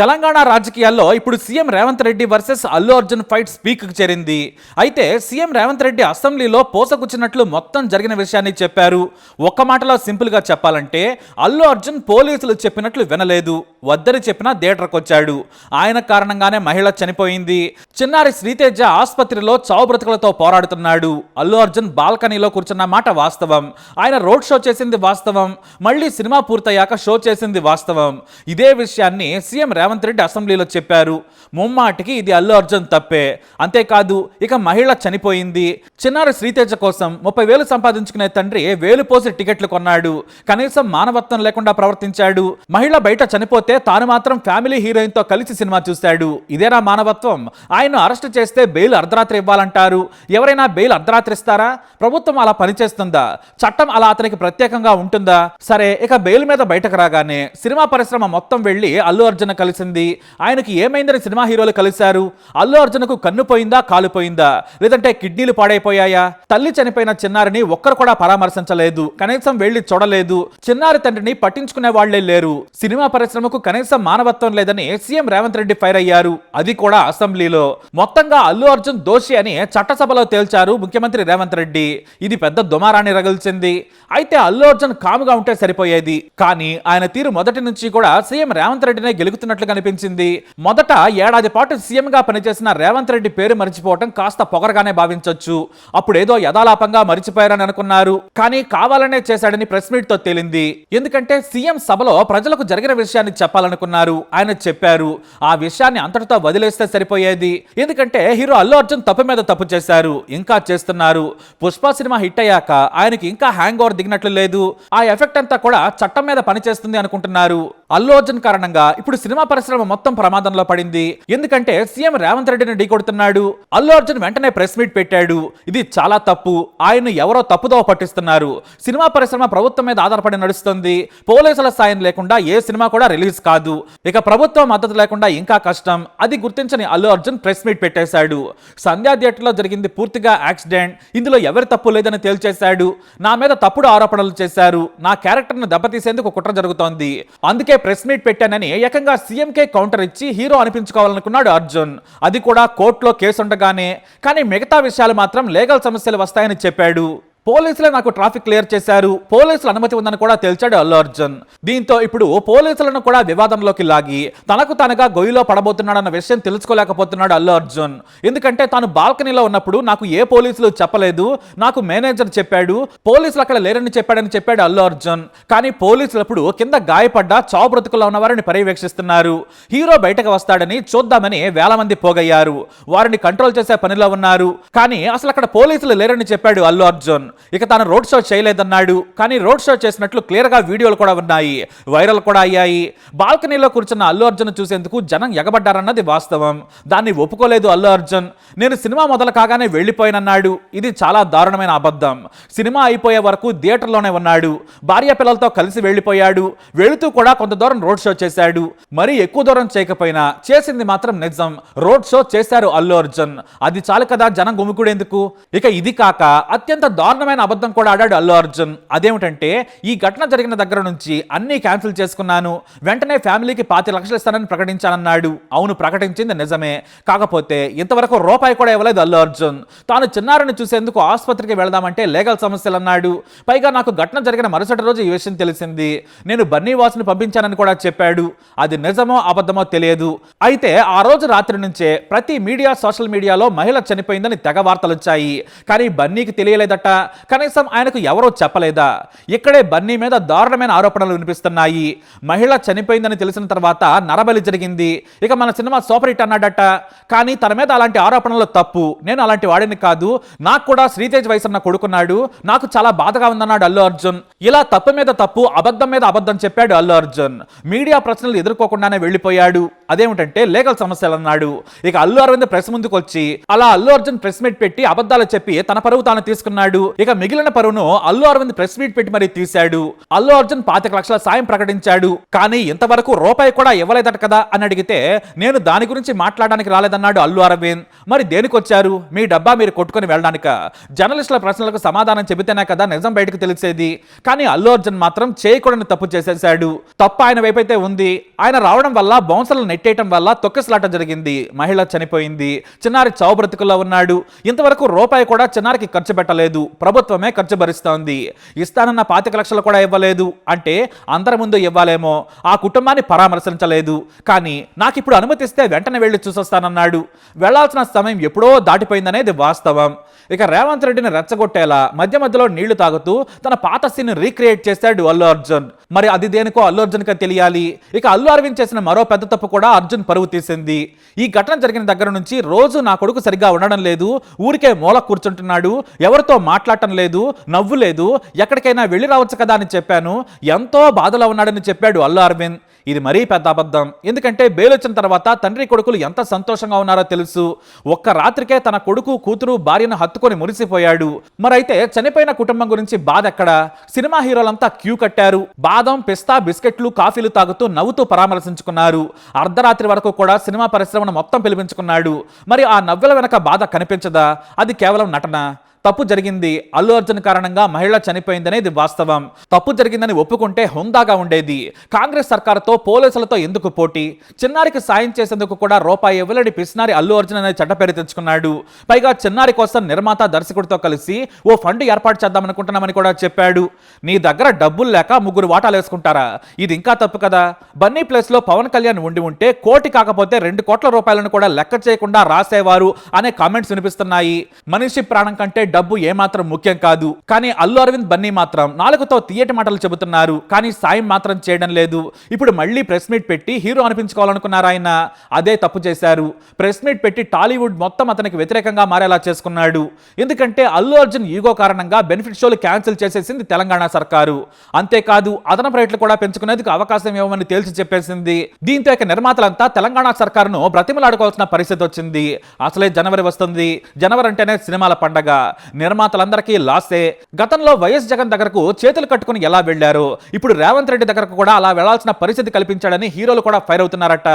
తెలంగాణ రాజకీయాల్లో ఇప్పుడు CM Revanth Reddy versus Allu Arjun fight speak చేరింది. అయితే సీఎం రేవంత్ రెడ్డి అసెంబ్లీలో పోసగుచ్చినట్లు మొత్తం జరిగిన విషయాన్ని చెప్పారు. ఒక్క మాటలో సింపుల్గా చెప్పాలంటే అల్లు అర్జున్ పోలీసులు చెప్పినట్లు వినలేదు. వద్దని చెప్పినా థియేటర్కి వచ్చాడు ఆయన కారణంగానే మహిళ చనిపోయింది. చిన్నారి శ్రీతేజ ఆసుపత్రిలో చావు బ్రతుకులతో పోరాడుతున్నాడు. అల్లు అర్జున్ బాల్కనీలో కూర్చున్న మాట వాస్తవం. ఆయన రోడ్ షో చేసింది వాస్తవం. మళ్ళీ సినిమా పూర్తయ్యాక షో చేసింది వాస్తవం. ఇదే విషయాన్ని సీఎం రేవంత్ రెడ్డి అసెంబ్లీలో చెప్పారు ముమ్మాటికి ఇది అల్లు అర్జున్ తప్పే. అంతేకాదు ఇక మహిళ చనిపోయింది. చిన్నారి శ్రీతేజ కోసం ముప్పై వేలు సంపాదించుకునే తండ్రి వేలు పోసి టికెట్లు కొన్నాడు. కనీసం మానవత్వం లేకుండా ప్రవర్తించాడు. మహిళ బయట చనిపోతే తాను మాత్రం ఫ్యామిలీ హీరోయిన్తో కలిసి సినిమా చూశాడు. ఇదేనా మానవత్వం? ఆయన అరెస్ట్ చేస్తే బెయిల్ అర్ధరాత్రి ఇవ్వాలంటారు. ఎవరైనా బెయిల్ అర్ధరాత్రి ఇస్తారా ప్రభుత్వం అలా పనిచేస్తుందా? చట్టం అలా అతనికి ప్రత్యేకంగా ఉంటుందా? సరే ఇక బెయిల్ మీద బయటకు రాగానే సినిమా పరిశ్రమ మొత్తం వెళ్ళి అల్లు అర్జున్ కలిసి కలిసింది ఆయనకి ఏమైందని సినిమా హీరోలు కలిశారు? అల్లు అర్జున్కు కన్ను పోయిందా కాలుపోయిందా లేదంటే కిడ్నీలు పాడైపోయాయా? తల్లి చనిపోయిన చిన్నారిని ఒక్కరు కూడా పరామర్శించలేదు. కనీసం వెళ్ళి చూడలేదు. చిన్నారి తండ్రిని పట్టించుకునే వాళ్ళే లేరు. సినిమా పరిశ్రమకు కనీసం మానవత్వం లేదని సీఎం రేవంత్ రెడ్డి ఫైర్ అయ్యారు. అది కూడా అసెంబ్లీలో. మొత్తంగా అల్లు అర్జున్ దోషి అని చట్టసభలో తేల్చారు ముఖ్యమంత్రి రేవంత్ రెడ్డి. ఇది పెద్ద దుమారాన్ని రగిల్చింది. అయితే అల్లు అర్జున్ కాముగా ఉంటే సరిపోయేది. కానీ ఆయన తీరు మొదటి నుంచి కూడా సీఎం రేవంత్ రెడ్డినే గెలుగుతున్నట్లు కనిపించింది. మొదట ఏడాది పాటు సీఎంగా పనిచేసిన రేవంత్ రెడ్డి పేరు మరిచిపోవటం కాస్త పొగరగానే భావించొచ్చు. అప్పుడేదో యథాలాపంగా మరిచిపోయారని అనుకున్నారు. కానీ కావాలనే చేశాడని ప్రెస్ మీట్తో తేలింది. ఎందుకంటే సీఎం సభలో ప్రజలకు జరిగిన విషయాన్ని చెప్పాలనుకున్నారు. ఆయన చెప్పారు ఆ విషయాన్ని అంతటితో వదిలేస్తే సరిపోయేది. ఎందుకంటే హీరో అల్లు అర్జున్ తప్పు మీద తప్పు చేశారు. ఇంకా చేస్తున్నారు. పుష్ప సినిమా హిట్ అయ్యాక ఆయనకి ఇంకా హ్యాంగ్ ఓవర్ దిగినట్లు లేదు. ఆ ఎఫెక్ట్ అంతా కూడా చట్టం మీద పనిచేస్తుంది అనుకుంటున్నారు. అల్లు అర్జున్ కారణంగా ఇప్పుడు సినిమా పరిశ్రమ మొత్తం ప్రమాదంలో పడింది. ఎందుకంటే సీఎం రేవంత్ రెడ్డిని ఢీకొడుతున్నాడు అల్లు అర్జున్ వెంటనే ప్రెస్ మీట్ పెట్టాడు. ఇది చాలా తప్పు. ఆయన ఎవరో తప్పుదో పట్టిస్తున్నారు. సినిమా పరిశ్రమ ప్రభుత్వం మీద ఆధారపడి నడుస్తుంది. పోలీసుల సాయం లేకుండా ఏ సినిమా కూడా రిలీజ్ కాదు. ఇక ప్రభుత్వం మద్దతు లేకుండా ఇంకా కష్టం. అది గుర్తించని అల్లు అర్జున్ ప్రెస్ మీట్ పెట్టేశాడు. సంధ్యా థియేటర్లో జరిగింది పూర్తిగా యాక్సిడెంట్. ఇందులో ఎవరి తప్పు లేదని తేల్చేశాడు. నా మీద తప్పుడు ఆరోపణలు చేశారు. నా క్యారెక్టర్ను దెబ్బతీసేందుకు కుట్ర జరుగుతోంది. అందుకే ప్రెస్ మీట్ పెట్టానని ఏకంగా సీఎంకే కౌంటర్ ఇచ్చి హీరో అనిపించుకోవాలనుకున్నాడు అర్జున్. అది కూడా కోర్టులో కేసు ఉండగానే కానీ మిగతా విషయాలు మాత్రం లీగల్ సమస్యలు వస్తాయని చెప్పాడు. పోలీసులే నాకు ట్రాఫిక్ క్లియర్ చేశారు. పోలీసుల అనుమతి ఉందని కూడా తేల్చాడు అల్లు అర్జున్. దీంతో ఇప్పుడు పోలీసులను కూడా వివాదంలోకి లాగి తనకు తనగా గొయ్యిలో పడబోతున్నాడన్న విషయం తెలుసుకోలేకపోతున్నాడు అల్లు అర్జున్. ఎందుకంటే తాను బాల్కనీలో ఉన్నప్పుడు నాకు ఏ పోలీసులు చెప్పలేదు నాకు మేనేజర్ చెప్పాడు పోలీసులు అక్కడ లేరని చెప్పాడని చెప్పాడు అల్లు అర్జున్. కానీ పోలీసులు అప్పుడు కింద గాయపడ్డ చావు బ్రతుకులో ఉన్న వారిని పర్యవేక్షిస్తున్నారు. హీరో బయటకు వస్తాడని చూద్దామని వేల మంది పోగయ్యారు. వారిని కంట్రోల్ చేసే పనిలో ఉన్నారు. కానీ అసలు అక్కడ పోలీసులు లేరని చెప్పాడు అల్లు అర్జున్. ఇక తాను రోడ్ షో చేయలేదన్నాడు. కానీ రోడ్ షో చేసినట్లు క్లియర్గా వీడియోలు కూడా ఉన్నాయి. వైరల్ కూడా అయ్యాయి. బాల్కనీలో కూర్చున్న అల్లు అర్జున్ చూసేందుకు జనం ఎగబడ్డారన్నది వాస్తవం. దాన్ని ఒప్పుకోలేదు అల్లు అర్జున్. నేను సినిమా మొదలు కాగానే వెళ్ళిపోయానన్నాడు. ఇది చాలా దారుణమైన అబద్ధం. సినిమా అయిపోయే వరకు థియేటర్లోనే ఉన్నాడు. భార్య పిల్లలతో కలిసి వెళ్ళిపోయాడు. వెళుతూ కూడా కొంత దూరం రోడ్ షో చేశాడు. మరీ ఎక్కువ దూరం చేయకపోయినా చేసింది మాత్రం నిజం. రోడ్ షో చేశారు అల్లు అర్జున్. అది చాలు కదా జనం గుమికూడేందుకు? ఇక ఇది కాక అత్యంత దారుణమైన అబద్ధం కూడా ఆడాడు అల్లు అర్జున్. అదేమిటంటే ఈ ఘటన జరిగిన దగ్గర నుంచి అన్ని క్యాన్సిల్ చేసుకున్నాను. వెంటనే ఫ్యామిలీకి పాతి లక్షలు ఇస్తానని ప్రకటించానన్నాడు. అవును ప్రకటించింది నిజమే. కాకపోతే ఇంతవరకు రూపాయి కూడా ఇవ్వలేదు అల్లు అర్జున్. తాను చిన్నారిని చూసేందుకు ఆసుపత్రికి వెళదామంటే లీగల్ సమస్యలు అన్నాడు పైగా నాకు ఘటన జరిగిన మరుసటి రోజు ఈ విషయం తెలిసింది. నేను బన్నీ వాసుని పంపించానని కూడా చెప్పాడు. అది నిజమో అబద్ధమో తెలియదు. అయితే ఆ రోజు రాత్రి నుంచే ప్రతి మీడియా సోషల్ మీడియాలో మహిళ చనిపోయిందని తెగ వార్తలు వచ్చాయి కానీ బన్నీకి తెలియలేదట. కనీసం ఆయనకు ఎవరో చెప్పలేదా? ఇక్కడే బన్నీ మీద దారుణమైన ఆరోపణలు వినిపిస్తున్నాయి. మహిళ చనిపోయిందని తెలిసిన తర్వాత నరబలి జరిగింది. ఇక మన సినిమా సూపర్ హిట్ అన్నాడట. కానీ తన మీద అలాంటి ఆరోపణలు తప్పు. నేను అలాంటి వాడిని కాదు. నాకు కూడా శ్రీతేజ్ వయసన్న కొడుకున్నాడు. నాకు చాలా బాధగా ఉందన్నాడు అల్లు అర్జున్. ఇలా తప్పు మీద తప్పు అబద్ధం మీద అబద్ధం చెప్పాడు అల్లు అర్జున్. మీడియా ప్రశ్నలు ఎదుర్కోకుండానే వెళ్ళిపోయాడు. అదేమిటంటే లీగల్ సమస్యలు అన్నాడు. ఇక అల్లు అరవింద్ ప్రెస్ ముందుకు వచ్చి అలా అల్లు అర్జున్ ప్రెస్ మీట్ పెట్టి అబద్ధాలు చెప్పి తన పరువు తాను తీసుకున్నాడు. ఇక మిగిలిన పరువును అల్లు అరవింద్ ప్రెస్ మీట్ పెట్టి మరీ తీశాడు. అల్లు అర్జున్ పాతిక లక్షల సాయం ప్రకటించాడు. కానీ ఇంతవరకు రూపాయి కూడా ఇవ్వలేదట కదా అని అడిగితే నేను దాని గురించి మాట్లాడడానికి రాలేదన్నాడు అల్లు అరవింద్. మరి దేనికి వచ్చారు మీ డబ్బా మీరు కొట్టుకొని వెళ్ళడానిక. జర్నలిస్టుల ప్రశ్నలకు సమాధానం చెబితేనే కదా నిజం బయటకు తెలిసేది. కానీ అల్లు అర్జున్ మాత్రం చేయకూడని తప్పు చేసేశాడు. తప్పు ఆయన వైపైతే ఉంది. ఆయన రావడం వల్ల బౌన్సర్లు నెట్టేయటం వల్ల తొక్కిసలాట జరిగింది. మహిళ చనిపోయింది. చిన్నారి చావు బ్రతుకుల్లో ఉన్నాడు. ఇంతవరకు రూపాయి కూడా చిన్నారికి ఖర్చు పెట్టలేదు. ప్రభుత్వమే ఖర్చు భరిస్తోంది. ఇస్తానన్న పాతిక లక్షలు కూడా ఇవ్వలేదు. అంటే అందరి ముందు ఇవ్వాలేమో. ఆ కుటుంబాన్ని పరామర్శించలేదు. కానీ నాకు ఇప్పుడు అనుమతిస్తే వెంటనే వెళ్ళి చూసొస్తానన్నాడు. వెళ్ళాల్సిన సమయం ఎప్పుడో దాటిపోయిందనేది వాస్తవం. ఇక రేవంత్ రెడ్డిని రెచ్చగొట్టేలా మధ్య మధ్యలో నీళ్ళు తాగుతూ తన పాత సీన్ రీక్రియేట్ చేశాడు అల్లు అర్జున్. మరి అది దేనికో అల్లు అర్జున్గా తెలియాలి. ఇక అల్లు అరవింద్ చేసిన మరో పెద్ద తప్పు కూడా అర్జున్ పరువు తీసింది. ఈ ఘటన జరిగిన దగ్గర నుంచి రోజు నా కొడుకు సరిగ్గా ఉండడం లేదు. ఊరికే మూల కూర్చుంటున్నాడు. ఎవరితో మాట్లాడటం లేదు. నవ్వు లేదు. ఎక్కడికైనా వెళ్ళి రావచ్చు కదా అని చెప్పాను. ఎంతో బాధలో ఉన్నాడని చెప్పాడు అల్లు అరవింద్. ఇది మరీ పెద్ద అబద్ధం. ఎందుకంటే బెయిల్ వచ్చిన తర్వాత తండ్రి కొడుకులు ఎంత సంతోషంగా ఉన్నారో తెలుసు. ఒక్క రాత్రికే తన కొడుకు కూతురు భార్యను హత్తుకొని మురిసిపోయాడు. మరైతే చనిపోయిన కుటుంబం గురించి బాధ ఎక్కడ? సినిమా హీరోలంతా క్యూ కట్టారు. బాదం పిస్తా బిస్కెట్లు కాఫీలు తాగుతూ నవ్వుతూ పరామర్శించుకున్నారు. అర్ధరాత్రి వరకు కూడా సినిమా పరిశ్రమను మొత్తం పిలిపించుకున్నాడు. మరి ఆ నవ్వుల వెనక బాధ కనిపించదా? అది కేవలం నటన. తప్పు జరిగింది అల్లు అర్జున్ కారణంగా మహిళ చనిపోయిందనేది వాస్తవం. తప్పు జరిగిందని ఒప్పుకుంటే హుందాగా ఉండేది. కాంగ్రెస్ సర్కార్తో పోలీసులతో ఎందుకు పోటీ? చిన్నారికి సాయం చేసేందుకు కూడా రూపాయి ఇవ్వలేని పిసినారి అల్లు అర్జున్ అనే చెడ్డ పేరు తెచ్చుకున్నాడు. పైగా చిన్నారి కోసం నిర్మాత దర్శకుడితో కలిసి ఓ ఫండ్ ఏర్పాటు చేద్దామనుకుంటున్నామని కూడా చెప్పాడు. నీ దగ్గర డబ్బులు లేక ముగ్గురు వాటాలు వేసుకుంటారా? ఇది ఇంకా తప్పు కదా. బన్నీ ప్లేస్లో పవన్ కళ్యాణ్ ఉండి ఉంటే కోటి కాకపోతే రెండు కోట్ల రూపాయలను కూడా లెక్క చేయకుండా రాసేవారు అనే కామెంట్స్ వినిపిస్తున్నాయి. మనిషి ప్రాణం కంటే డబ్బు ఏమాత్రం ముఖ్యం కాదు. కానీ అల్లు అరవింద్ బన్నీ మాత్రం నాలుగుతో తీయటి మాటలు చెబుతున్నారు. కానీ సాయం మాత్రం చేయడం లేదు. ఇప్పుడు మళ్ళీ ప్రెస్ మీట్ పెట్టి హీరో అనిపించుకోవాలనుకున్నారు ఆయన. అదే తప్పు చేశారు. ప్రెస్ మీట్ పెట్టి టాలీవుడ్ మొత్తం అతనికి వ్యతిరేకంగా మారేలా చేసుకున్నాడు. ఎందుకంటే అల్లు అర్జున్ ఈగో కారణంగా బెనిఫిట్ షోలు క్యాన్సిల్ చేసేసింది తెలంగాణ సర్కారు. అంతేకాదు అదనపు రేట్లు కూడా పెంచుకునేందుకు అవకాశం ఇవ్వమని తేల్చి చెప్పేసింది. దీంతో ఇక నిర్మాతలంతా తెలంగాణ సర్కారును బ్రతిమలాడుకోవాల్సిన పరిస్థితి వచ్చింది. అసలే జనవరి వస్తుంది. జనవరి అంటేనే సినిమాల పండగ. నిర్మాతలందరికీ లాసే. గతంలో వైఎస్ జగన్ దగ్గరకు చేతులు కట్టుకుని ఎలా వెళ్ళారు ఇప్పుడు రేవంత్ రెడ్డి దగ్గరకు కూడా అలా వెళ్ళాల్సిన పరిస్థితి కల్పించాడని హీరోలు కూడా ఫైర్ అవుతున్నారట.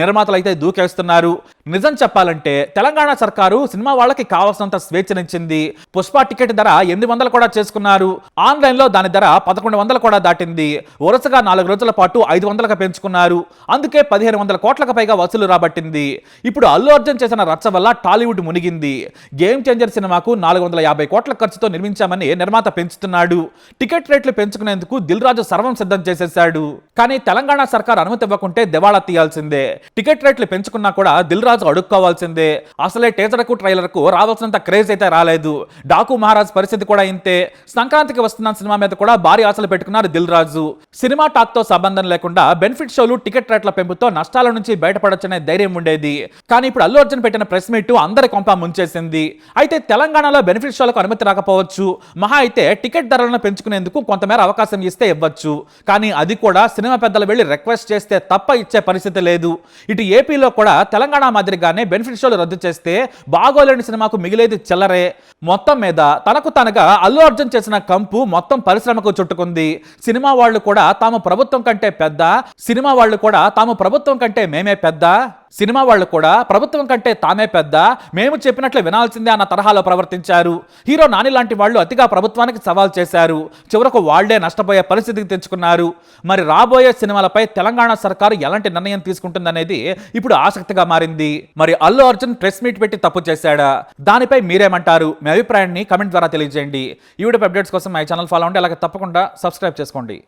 నిర్మాతలు అయితే దూకేస్తున్నారు. నిజం చెప్పాలంటే తెలంగాణ సర్కారు సినిమా వాళ్ళకి కావాల్సినంత స్వేచ్ఛనిచ్చింది. పుష్ప టికెట్ ధర ఎనిమిది వందలు కూడా చేసుకున్నారు. ఆన్లైన్లో దాని ధర పదకొండు వందలు కూడా దాటింది. వరుసగా నాలుగు రోజుల పాటు ఐదు వందలుగా పెంచుకున్నారు. అందుకే పదిహేను వందల కోట్లకు పైగా వసూలు రాబట్టింది. ఇప్పుడు అల్లు అర్జున్ చేసిన రచ్చ వల్ల టాలీవుడ్ మునిగింది. గేమ్ చేంజర్ సినిమాకు నాలుగు వందల యాభై కోట్ల ఖర్చుతో నిర్మించామని నిర్మాత పెంచుతున్నాడు. టికెట్ రేట్లు పెంచుకునేందుకు రాజు సర్వం సిద్ధం చేసేశాడు. కానీ తెలంగాణ సర్కార్ అనుమతి ఇవ్వకుంటే దివాళా తీయాల్సిందే. టికెట్ రేట్లు పెంచుకున్నా కూడా దిల్ రాజు అడుక్కోవాల్సిందే. అసలే టీజర్కు ట్రైలర్కు రావాల్సినంత క్రేజ్ అయితే రాలేదు. డాకు మహారాజ్ పరిస్థితి కూడా ఇంతే. సంక్రాంతికి వస్తున్న సినిమా మీద కూడా భారీ ఆశలు పెట్టుకున్నారు దిల్ రాజు సినిమా టాక్తో సంబంధం లేకుండా బెనిఫిట్ షోలు టికెట్ రేట్ల పెంపుతో నష్టాల నుంచి బయటపడొచ్చనే ధైర్యం ఉండేది. కానీ ఇప్పుడు అల్లు అర్జున్ పెట్టిన ప్రెస్ మీట్ అందరి కొంప ముంచేసింది. అయితే తెలంగాణలో బెనిఫిట్ షోలకు అనుమతి రాకపోవచ్చు. మహా అయితే టికెట్ ధరలను పెంచుకునేందుకు కొంతమేర అవకాశం ఇస్తే ఇవ్వచ్చు. కానీ అది కూడా సినిమా పెద్దలు వెళ్ళి రిక్వెస్ట్ చేస్తే తప్ప ఇచ్చే పరిస్థితి లేదు. ఇటు ఏపీలో కూడా తెలంగాణ మాదిరిగానే బెనిఫిట్ షోలు రద్దు చేస్తే బాగోలేని సినిమాకు మిగిలేది చిల్లరే. మొత్తం మీద తనకు తనగా అల్లు అర్జున్ చేసిన కంపు మొత్తం పరిశ్రమకు చుట్టుకుంది. సినిమా వాళ్ళు కూడా తాము ప్రభుత్వం కంటే పెద్ద సినిమా వాళ్ళు కూడా తాము ప్రభుత్వం కంటే మేమే పెద్ద. సినిమా వాళ్ళు కూడా ప్రభుత్వం కంటే తామే పెద్ద మేము చెప్పినట్లు వినాల్సిందే అన్న తరహాలో ప్రవర్తించారు. హీరో నాని లాంటి వాళ్ళు అతిగా ప్రభుత్వానికి సవాల్ చేశారు. చివరకు వాళ్ళే నష్టపోయే పరిస్థితికి తెచ్చుకున్నారు మరి రాబోయే సినిమాలపై తెలంగాణ సర్కారు ఎలాంటి నిర్ణయం తీసుకుంటుందనేది ఇప్పుడు ఆసక్తిగా మారింది. మరి అల్లు అర్జున్ ప్రెస్ మీట్ పెట్టి తప్పు చేశాడా? దానిపై మీరేమంటారు? మీ అభిప్రాయాన్ని కమెంట్ ద్వారా తెలియజేయండి. ఈ వీడియో అప్డేట్స్ కోసం మై ఛానల్ ఫాలో అవ్వండి. అలాగే తప్పకుండా సబ్స్క్రైబ్ చేసుకోండి.